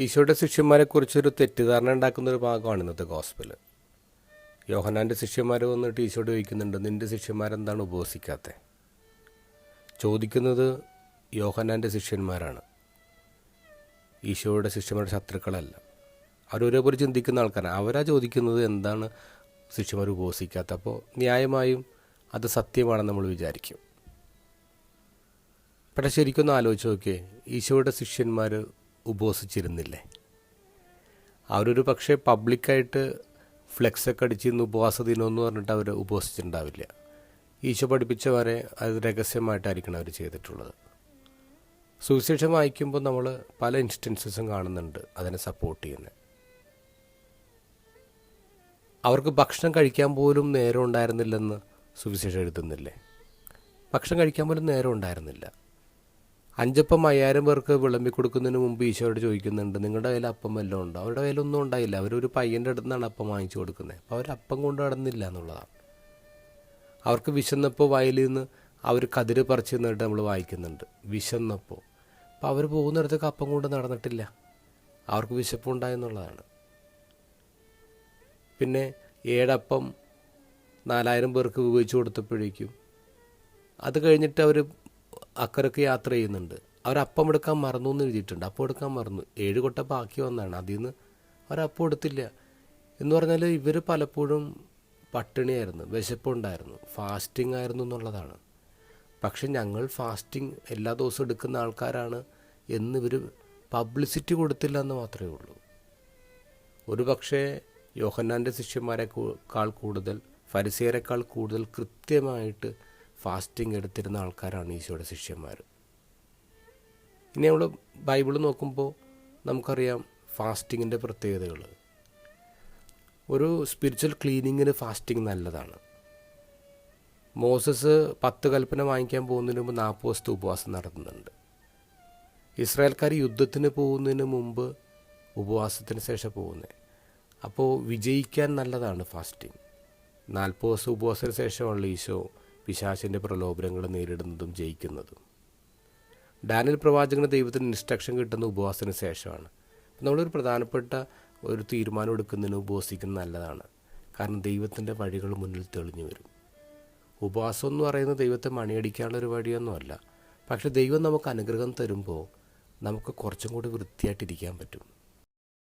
ഈശോയുടെ ശിഷ്യന്മാരെക്കുറിച്ചൊരു തെറ്റിദ്ധാരണ ഉണ്ടാക്കുന്ന ഒരു ഭാഗമാണ് ഇന്നത്തെ ഗോസ്പിൽ യോഹനാന്റെ ശിഷ്യന്മാർ വന്നിട്ട് ഈശോയോട് ചോദിക്കുന്നുണ്ട് നിന്റെ ശിഷ്യന്മാരെന്താണ് ഉപവസിക്കാത്തത് ചോദിക്കുന്നത് യോഹനാന്റെ ശിഷ്യന്മാരാണ്. ഈശോയുടെ ശിഷ്യന്മാരുടെ ശത്രുക്കളല്ല. അവരൊരേപോലെ ചിന്തിക്കുന്ന ആൾക്കാരാണ്. അവരാ ചോദിക്കുന്നത് എന്താണ് ശിഷ്യന്മാർ ഉപവസിക്കാത്ത അപ്പോൾ ന്യായമായും അത് സത്യമാണെന്ന് നമ്മൾ വിചാരിക്കും. പക്ഷേ ശരിക്കൊന്ന് ആലോചിച്ച് നോക്കിയേ ഈശോയുടെ ശിഷ്യന്മാർ ഉപവസിച്ചിരുന്നില്ലേ? അവരൊരു പക്ഷേ പബ്ലിക്കായിട്ട് ഫ്ലെക്സൊക്കെ അടിച്ച് ഇന്ന് ഉപവാസ ദിനമെന്ന് പറഞ്ഞിട്ട് അവർ ഉപവസിച്ചിട്ടുണ്ടാവില്ല. ഈശോ പഠിപ്പിച്ചവരെ അത് രഹസ്യമായിട്ടായിരിക്കണം അവർ ചെയ്തിട്ടുള്ളത്. സുവിശേഷം വായിക്കുമ്പോൾ നമ്മൾ പല ഇൻസ്റ്റൻസസും കാണുന്നുണ്ട് അതിനെ സപ്പോർട്ട് ചെയ്യുന്നത് അവർക്ക് ഭക്ഷണം കഴിക്കാൻ പോലും നേരം ഉണ്ടായിരുന്നില്ലെന്ന് സുവിശേഷം എഴുതുന്നില്ലേ? ഭക്ഷണം കഴിക്കാൻ പോലും നേരം ഉണ്ടായിരുന്നില്ല. അഞ്ചപ്പം അയ്യായിരം പേർക്ക് വിളമ്പി കൊടുക്കുന്നതിന് മുമ്പ് ഈശോയോട് ചോദിക്കുന്നുണ്ട് നിങ്ങളുടെ കയ്യിൽ അപ്പം വല്ലതും ഉണ്ടോ? അവരുടെ കയ്യിലൊന്നും ഉണ്ടായില്ല. അവരൊരു പയ്യന്റെ അടുത്ത് നിന്നാണ് അപ്പം വാങ്ങിച്ചു കൊടുക്കുന്നത്. അപ്പോൾ അവർ അപ്പം കൊണ്ട് നടന്നില്ല എന്നുള്ളതാണ്. അവർക്ക് വിശന്നപ്പോൾ വയലിൽ നിന്ന് അവർ കതിര് പറിച്ച് നിന്നിട്ട് നമ്മൾ വായിക്കുന്നുണ്ട് വിശന്നപ്പോൾ അപ്പോൾ അവർ പോകുന്നിടത്തേക്ക് അപ്പം കൊണ്ട് നടന്നിട്ടില്ല. അവർക്ക് വിശപ്പുണ്ടായെന്നുള്ളതാണ് പിന്നെ ഏഴപ്പം നാലായിരം പേർക്ക് വിഭജിച്ചു കൊടുത്തപ്പോഴേക്കും അത് കഴിഞ്ഞിട്ട് അവർ അക്കരക്ക് യാത്ര ചെയ്യുന്നുണ്ട്. അവർ അപ്പം എടുക്കാൻ മറന്നു എന്ന് എഴുതിയിട്ടുണ്ട്. അപ്പം എടുക്കാൻ മറന്നു. ഏഴ് കൊട്ട ബാക്കി വന്നാണ്. അതിൽ നിന്ന് അവരപ്പം എടുത്തില്ല. എന്ന് പറഞ്ഞാൽ ഇവർ പലപ്പോഴും പട്ടിണിയായിരുന്നു. വിശപ്പുണ്ടായിരുന്നു. ഫാസ്റ്റിംഗ് ആയിരുന്നു എന്നുള്ളതാണ്. പക്ഷെ ഞങ്ങൾ ഫാസ്റ്റിംഗ് എല്ലാ ദിവസവും എടുക്കുന്ന ആൾക്കാരാണ് എന്നിവർ പബ്ലിസിറ്റി കൊടുത്തില്ല എന്ന് മാത്രമേ ഉള്ളൂ. ഒരു പക്ഷേ യോഹന്നാന്റെ ശിഷ്യന്മാരെക്കാൾ കൂടുതൽ ഫരിസേരെക്കാൾ കൂടുതൽ കൃത്യമായിട്ട് ഫാസ്റ്റിംഗ് എടുത്തിരുന്ന ആൾക്കാരാണ് ഈശോയുടെ ശിഷ്യന്മാർ ഇനി നമ്മൾ ബൈബിൾ നോക്കുമ്പോൾ നമുക്കറിയാം ഫാസ്റ്റിങ്ങിന്റെ പ്രത്യേകതകൾ ഒരു സ്പിരിച്വൽ ക്ലീനിങ്ങിന് ഫാസ്റ്റിംഗ് നല്ലതാണ്. മോസസ് പത്ത് കൽപ്പന വാങ്ങിക്കാൻ പോകുന്നതിന് മുമ്പ് നാൽപ്പത് ദിവസത്തെ ഉപവാസം നടത്തുന്നുണ്ട്. ഇസ്രായേൽക്കാർ യുദ്ധത്തിന് പോകുന്നതിന് മുമ്പ് ഉപവാസത്തിന് ശേഷം പോകുന്നത് അപ്പോൾ വിജയിക്കാൻ നല്ലതാണ് ഫാസ്റ്റിംഗ്. നാൽപ്പത് ദിവസം ഉപവാസത്തിന് ശേഷമുള്ള ഈശോ പിശാചിന്റെ പ്രലോഭനങ്ങൾ നേരിടുന്നതും ജയിക്കുന്നതും. ഡാനിയൽ പ്രവാചകന് ദൈവത്തിന് ഇൻസ്ട്രക്ഷൻ കിട്ടുന്ന ഉപവാസത്തിന് ശേഷമാണ്. നമ്മളൊരു പ്രധാനപ്പെട്ട ഒരു തീരുമാനം എടുക്കുന്നതിന് ഉപവസിക്കുന്നത് നല്ലതാണ്. കാരണം ദൈവത്തിന്റെ വഴികൾ മുന്നിൽ തെളിഞ്ഞു വരും. ഉപവാസം എന്ന് പറയുന്നത് ദൈവത്തെ മണിയടിക്കാനുള്ള ഒരു വഴിയൊന്നുമല്ല. പക്ഷെ ദൈവം നമുക്ക് അനുഗ്രഹം തരുമ്പോൾ നമുക്ക് കുറച്ചും കൂടി വൃത്തിയായിട്ടിരിക്കാൻ പറ്റും.